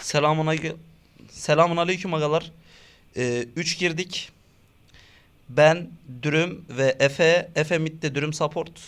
Selamun aleyküm. Selamun aleyküm agalar. 3 girdik. Ben, Dürüm ve Efe. Efe midde Dürüm support.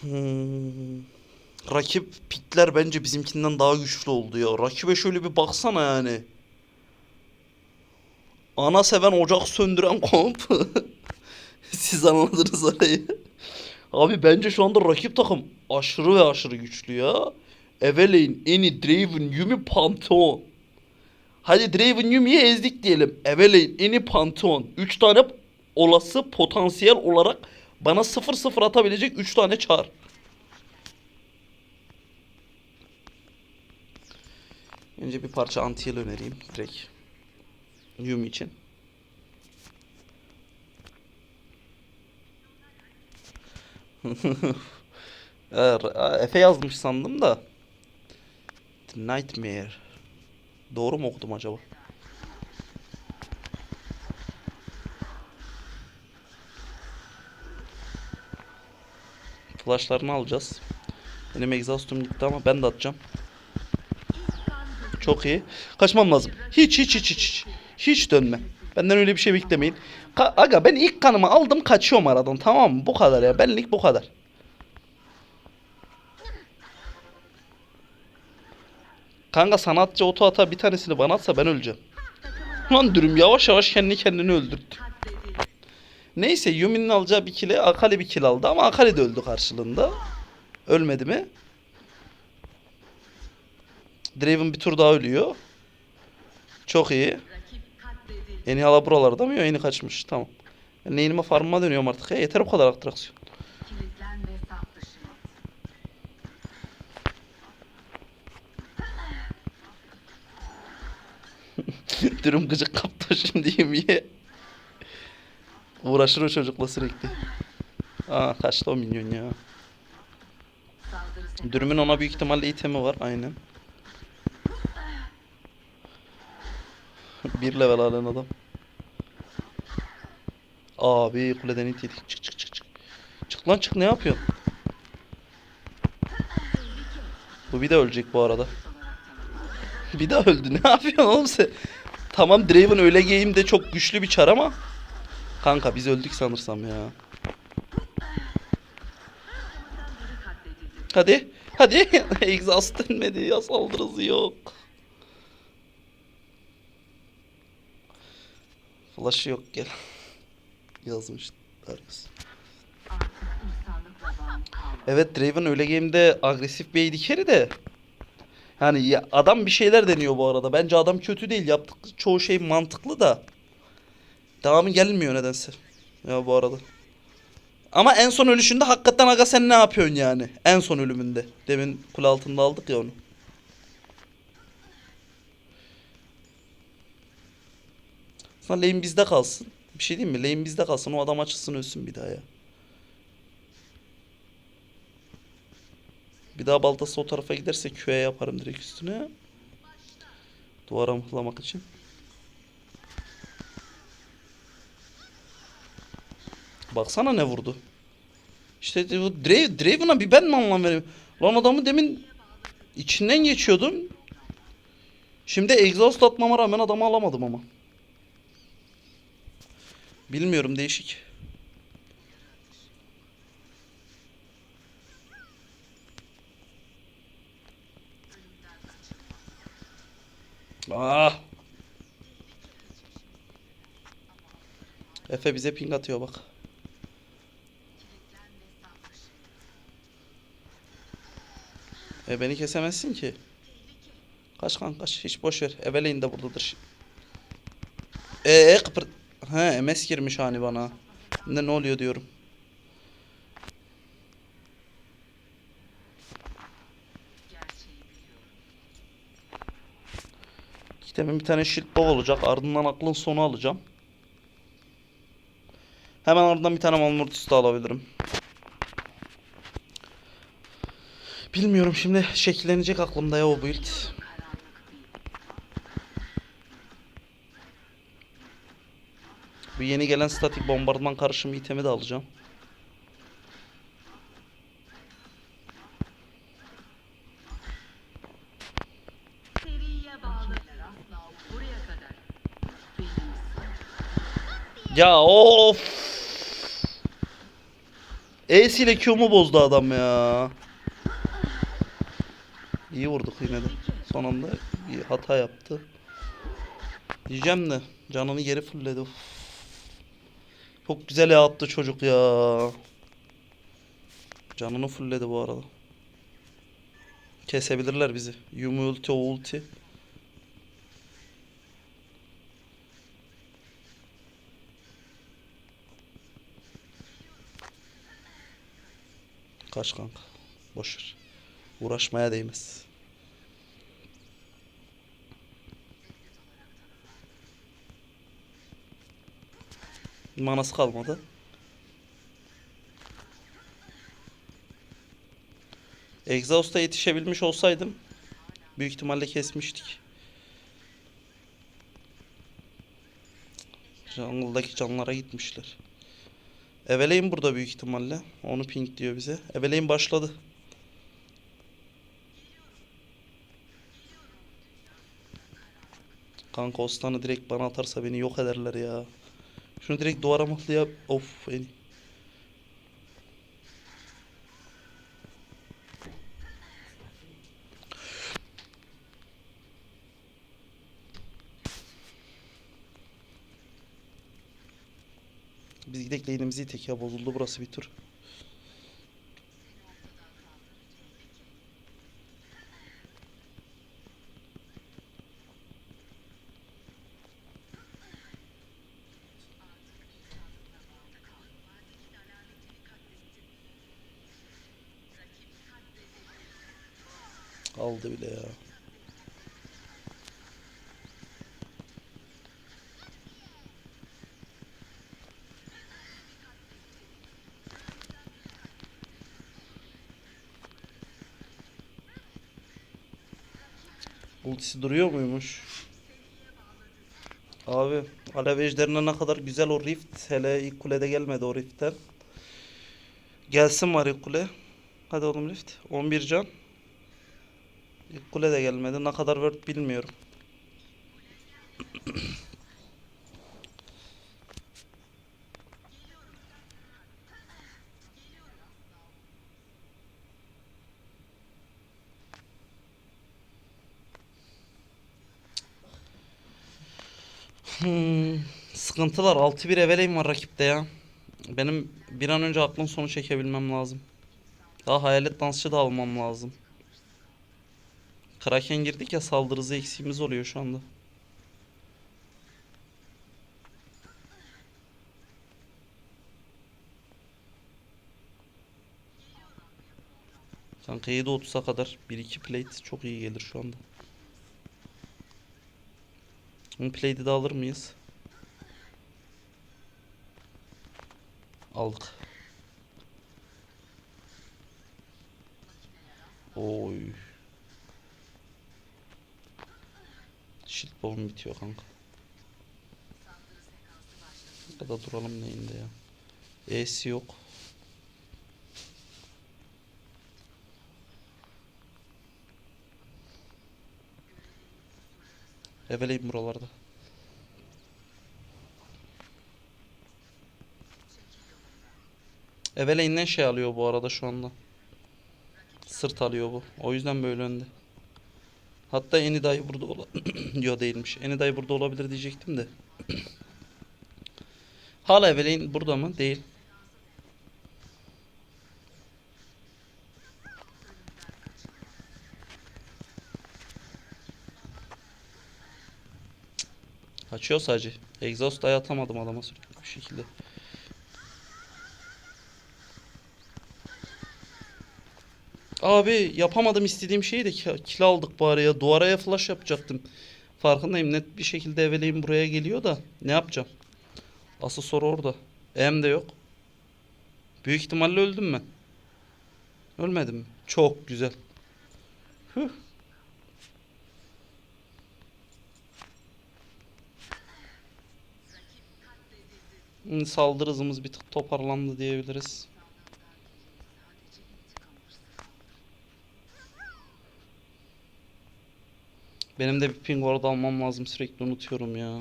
Hmm. Rakip pikler bence bizimkinden daha güçlü oldu ya. Rakibe şöyle bir baksana yani. Ana seven ocak söndüren komp. Siz anladınız orayı. Abi bence şu anda rakip takım aşırı ve aşırı güçlü ya. Evelyn, Eni, Draven, Yumi, Pantheon. Hadi Draven Yumi'yi ezdik diyelim. Evelyn, Eni, Pantheon. 3 tane olası potansiyel olarak bana 0-0 atabilecek 3 tane çar. Önce bir parça anti heal önereyim direkt. Yumi için. Er- Efe yazmış sandım da. Nightmare. Doğru mu okudum acaba? Flashlarını alacağız. Benim exhaust'um gitti ama ben de atacağım. Çok iyi. Kaçmam lazım. Hiç hiç hiç hiç. Hiç, dönme. Benden öyle bir şey beklemeyin. Ka- Aga ben ilk kanımı aldım kaçıyorum aradan tamam mı? Bu kadar ya. Benlik bu kadar. Kanka sanatçı oto ata bir tanesini bana atsa ben öleceğim. Lan dürüm yavaş yavaş kendi kendini öldürttü. Neyse Yumi'nin alacağı bir kile Akali bir kill aldı ama Akali de öldü karşılığında. Ölmedi mi? Draven bir tur daha ölüyor. Çok iyi. Yeni hala buralarda mı? Yeni kaçmış. Tamam. Ben neyinime farmıma dönüyorum artık. Ya. Yeter bu kadar atraksiyon. Dürüm gıcık kaptı şimdi yemeğe. Uğraşır o çocukla sürekli. Aa kaçtı o minyon ya. Dürümün ona büyük ihtimalle itemi var aynen. Bir level halen adam. Abi kuleden it yedik. Çık çık çık çık. Çık lan çık ne yapıyorsun? Bu bir de ölecek bu arada. Bir daha öldü. Ne yapıyorsun oğlum sen? Tamam Draven öyle game de çok güçlü bir çar ama. Kanka biz öldük sanırsam ya. Hadi. Hadi. Exhaust dönmedi ya saldırısı yok. Flash yok gel. Yazmış. Evet Draven öyle game'de agresif bir carry de. Yani ya adam bir şeyler deniyor bu arada. Bence adam kötü değil. Yaptık çoğu şey mantıklı da. Devamı gelmiyor nedense. Ya bu arada. Ama en son ölüşünde hakikaten aga sen ne yapıyorsun yani? En son ölümünde. Demin kule altında aldık ya onu. Sonra lane bizde kalsın. Bir şey diyeyim mi? Lane bizde kalsın. O adam açılsın ölsün bir daha ya. Bir daha baltası o tarafa giderse Q'ye yaparım direkt üstüne. Duvara mıhlamak için. Baksana ne vurdu. İşte bu Dra Draven'a bir ben mi anlam veriyorum? Lan adamı demin içinden geçiyordum. Şimdi exhaust atmama rağmen adamı alamadım ama. Bilmiyorum değişik. Ah. Efe bize ping atıyor bak. E beni kesemezsin ki. Kaç kan kaç hiç boş ver. Evelyn de buradadır. E, e kıpır. He MS girmiş hani bana. Ne ne oluyor diyorum. İtemin bir tane shield bow olacak. Ardından aklın sonu alacağım. Hemen ardından bir tane Malmortis de alabilirim. Bilmiyorum şimdi şekillenecek aklımda ya o build. Bu yeni gelen statik bombardıman karışımı itemi de alacağım. Ya of. İle Q'mu bozdu adam ya. İyi vurduk yine de. Son anda bir hata yaptı. Diyeceğim de canını geri fulledi. Uf. Çok güzel ya attı çocuk ya. Canını fulledi bu arada. Kesebilirler bizi. Yumi ulti o ulti. Kaç kanka. Boşver. Uğraşmaya değmez. Manası kalmadı. Exhaust'a yetişebilmiş olsaydım büyük ihtimalle kesmiştik. Jungle'daki canlara gitmişler. Evelyn burada büyük ihtimalle. Onu ping diyor bize. Evelyn başladı. Kanka Osman'ı direkt bana atarsa beni yok ederler ya. Şunu direkt duvara mıhlı yap. Of en. Biz gidelim lane'imizi itek ya bozuldu burası bir tur. Aldı bile ya. Ultisi duruyor muymuş? Abi alev ejderine ne kadar güzel o rift. Hele ilk kulede gelmedi o riftten. Gelsin var ilk kule. Hadi oğlum rift. 11 can. İlk kule de gelmedi. Ne kadar word bilmiyorum. Hmm, sıkıntılar. 6-1 Evelyn var rakipte ya. Benim bir an önce aklın sonu çekebilmem lazım. Daha hayalet dansçı da almam lazım. Kraken girdik ya saldırı hızı eksiğimiz oluyor şu anda. Kanka 7.30'a kadar 1-2 plate çok iyi gelir şu anda. Bu plate'i de alır mıyız? Aldık. Oy. Shield bomb bitiyor kanka. Ya da duralım neyinde ya. E'si yok. Eveleyim buralarda. Eveleyin'den şey alıyor bu arada şu anda. Sırt alıyor bu. O yüzden böyle önde. Hatta Eni dayı burada ola... Yo değilmiş. Eni dayı burada olabilir diyecektim de. Hala Evelyn burada mı? Değil. Kaçıyor sadece. Exhaust dayı atamadım adama sürekli bir şekilde. Abi yapamadım istediğim şeyi de ki- kill aldık bari ya. Duvaraya flash yapacaktım. Farkındayım net bir şekilde Evelyn buraya geliyor da ne yapacağım? Asıl soru orada. Em de yok. Büyük ihtimalle öldüm ben. Ölmedim? Çok güzel. Hüh. Saldırı hızımız bir tık toparlandı diyebiliriz. Benim de bir ping orada almam lazım sürekli unutuyorum ya.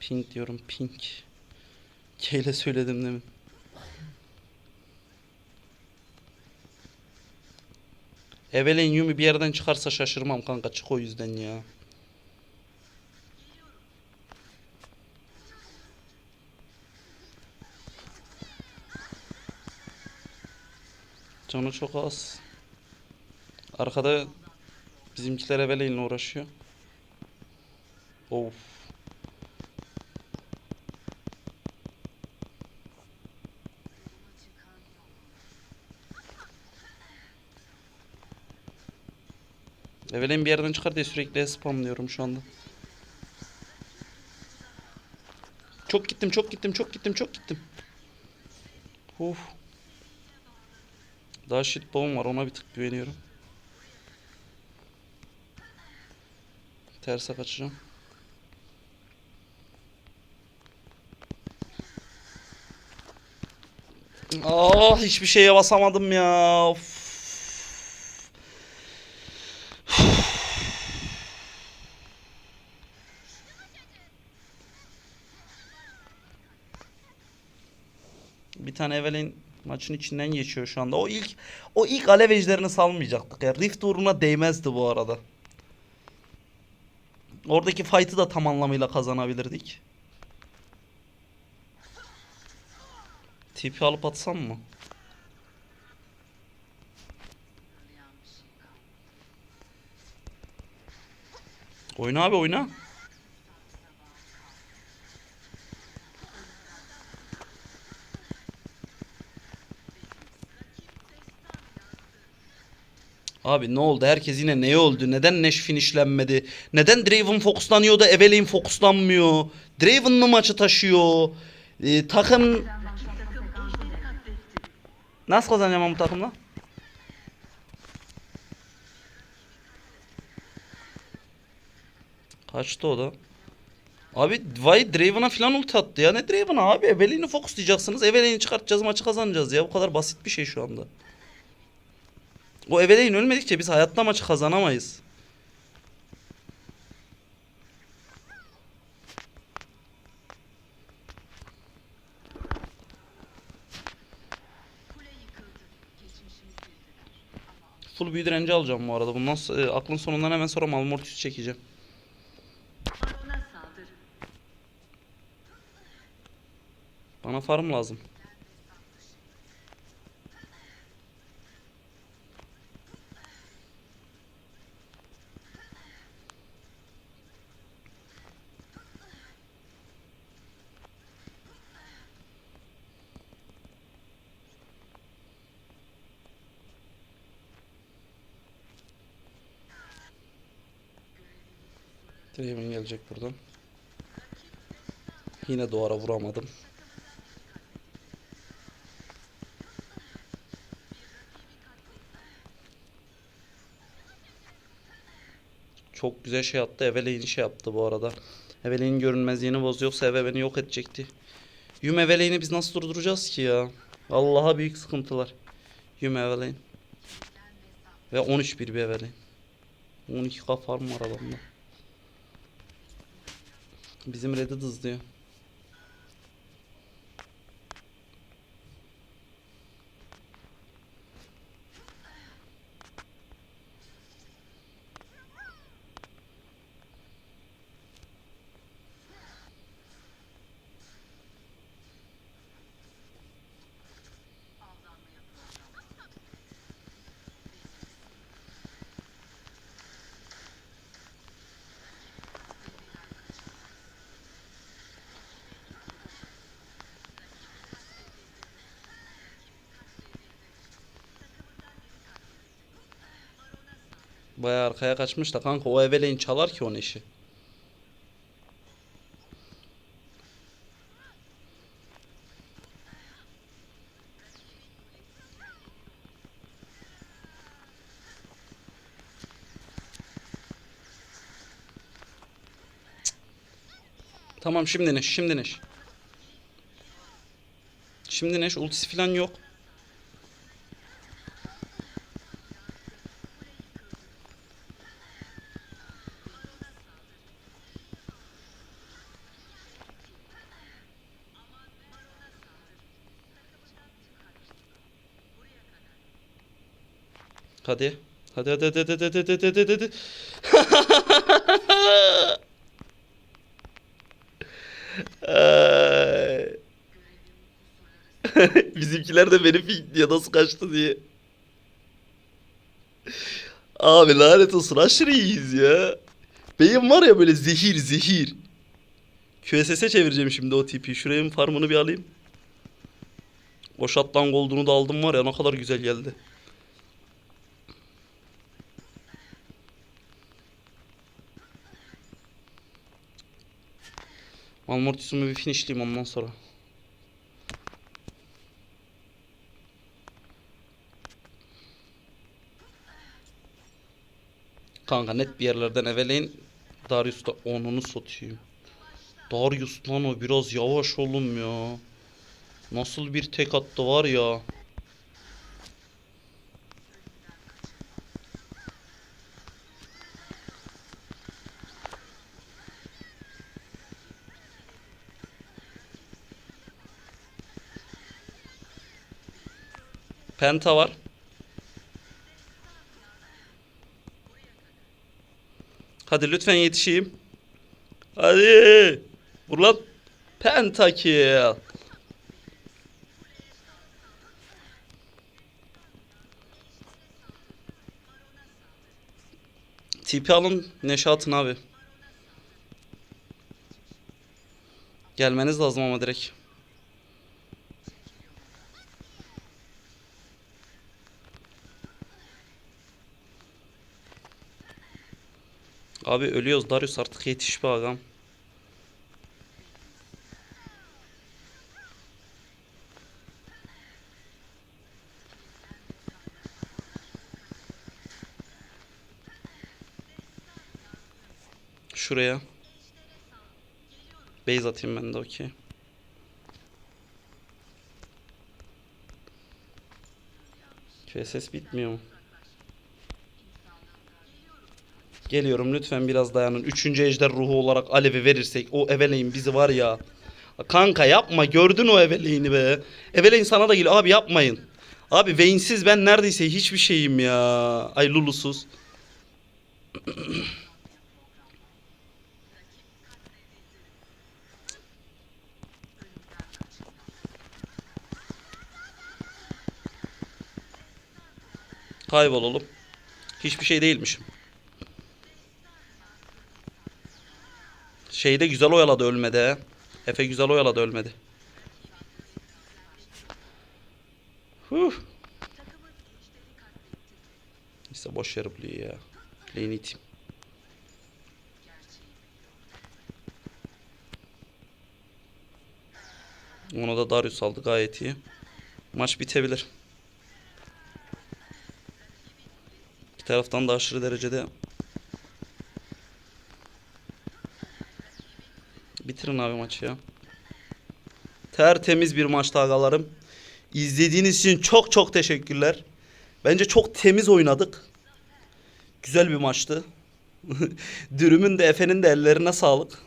Ping diyorum ping. K ile söyledim demin. Evelyn Yumi bir yerden çıkarsa şaşırmam kanka çık o yüzden ya. Canı çok az. Arkada bizimkiler Evelyn'le uğraşıyor. Of. Evelyn bir yerden çıkar diye sürekli spamlıyorum şu anda. Çok gittim, çok gittim, çok gittim, çok gittim. Uf. Daha shit bomb var ona bir tık güveniyorum. Terse kaçacağım. Ah hiçbir şeye basamadım ya. Of. Bir tane Evelyn maçın içinden geçiyor şu anda. O ilk o ilk alev ejderini salmayacaktık ya. Rift uğruna değmezdi bu arada. Oradaki fight'ı da tam anlamıyla kazanabilirdik. TP alıp atsam mı? Oyna abi oyna. Abi ne oldu? Herkes yine neye öldü? Neden Neş finishlenmedi? Neden Draven fokuslanıyor da Evelyn fokuslanmıyor? Draven mı maçı taşıyor? Ee, takım nasıl kazanacağım bu takımla? Kaçtı o da. Abi vay Draven'a falan ulti attı ya. Ne Draven'a abi? Evelyn'i fokuslayacaksınız. Evelyn'i çıkartacağız maçı kazanacağız ya. Bu kadar basit bir şey şu anda. O Evelyn ölmedikçe biz hayatta maçı kazanamayız. Full büyü direnci alacağım bu arada. Bundan e, aklın sonundan hemen sonra Malmortius çekeceğim. Bana farm lazım. Draven gelecek buradan. Yine duvara vuramadım. Çok güzel şey yaptı. Evelyn'i şey yaptı bu arada. Evelyn'in görünmezliğini bozuyor. Yoksa Eve beni yok edecekti. Yum Evelyn'i biz nasıl durduracağız ki ya? Allah'a büyük sıkıntılar. Yum Evelyn. Ve 13 bir bir Evelyn. 12 kafar mı var adamda? Bizim Reddit hızlıyor. Bayağı arkaya kaçmış da kanka o eveleyin çalar ki onun işi. Tamam şimdi neş, şimdi neş. Şimdi neş, ultisi falan yok. Hadi. Hadi hadi hadi hadi hadi hadi hadi hadi. Bizimkiler de beni pikliyor nasıl kaçtı diye. Abi lanet olsun aşırı iyiyiz ya. Benim var ya böyle zehir zehir. QSS'e çevireceğim şimdi o tipi. Şuraya farmını bir alayım. O şatlan olduğunu da aldım var ya ne kadar güzel geldi. Malmortis'umu bir finishleyeyim ondan sonra. Kanka net bir yerlerden eveleyin. Darius da onunu satayım. Darius lan o biraz yavaş oğlum ya. Nasıl bir tek attı var ya. Penta var. Hadi lütfen yetişeyim. Hadi. Vur lan. Pentakill. TP alın Neşat'ın abi. Gelmeniz lazım ama direkt. Abi ölüyoruz Darius artık yetiş be ağam. Şuraya. Base atayım ben de okey. QSS bitmiyor mu? Geliyorum lütfen biraz dayanın. Üçüncü ejder ruhu olarak Alev'i verirsek o Eveleyin bizi var ya. Kanka yapma gördün o Eveleyin'i be. Eveleyin sana da geliyor abi yapmayın. Abi Vayne'siz ben neredeyse hiçbir şeyim ya. Ay Lulu'suz. Kaybol oğlum. Hiçbir şey değilmişim. Şeyde güzel oyaladı ölmedi. Efe güzel oyaladı ölmedi. Huh. İşte boş yer buluyor ya. Lane iteyim. Onu da Darius aldı gayet iyi. Maç bitebilir. Bir taraftan da aşırı derecede Bitirin abi maçı ya. Tertemiz bir maçtı agalarım. İzlediğiniz için çok çok teşekkürler. Bence çok temiz oynadık. Güzel bir maçtı. Dürüm'ün de Efe'nin de ellerine sağlık.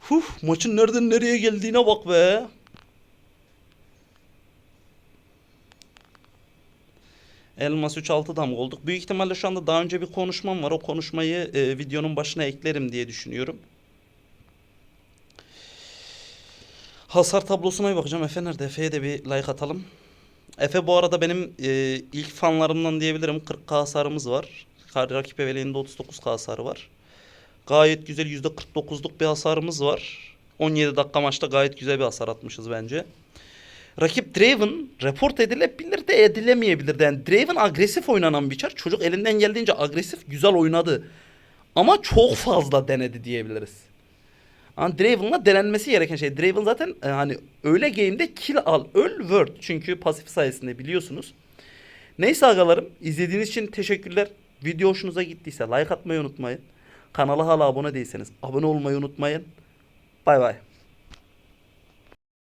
Huh, maçın nereden nereye geldiğine bak be. Elmas 3-6 damga olduk. Büyük ihtimalle şu anda daha önce bir konuşmam var. O konuşmayı e, videonun başına eklerim diye düşünüyorum. Hasar tablosuna bir bakacağım. Efe nerede? Efe'ye de bir like atalım. Efe bu arada benim e, ilk fanlarımdan diyebilirim. 40k hasarımız var. Rakip eveliğinde 39k hasarı var. Gayet güzel %49'luk bir hasarımız var. 17 dakika maçta gayet güzel bir hasar atmışız bence. Rakip Draven report edilebilir de edilemeyebilir de. Yani Draven agresif oynanan bir çar. Çocuk elinden geldiğince agresif güzel oynadı. Ama çok fazla denedi diyebiliriz. Ama Draven'la denenmesi gereken şey. Draven zaten e, hani öyle game'de kill al, öl, word. Çünkü pasif sayesinde biliyorsunuz. Neyse agalarım izlediğiniz için teşekkürler. Video hoşunuza gittiyse like atmayı unutmayın. Kanala hala abone değilseniz abone olmayı unutmayın. Bay bay.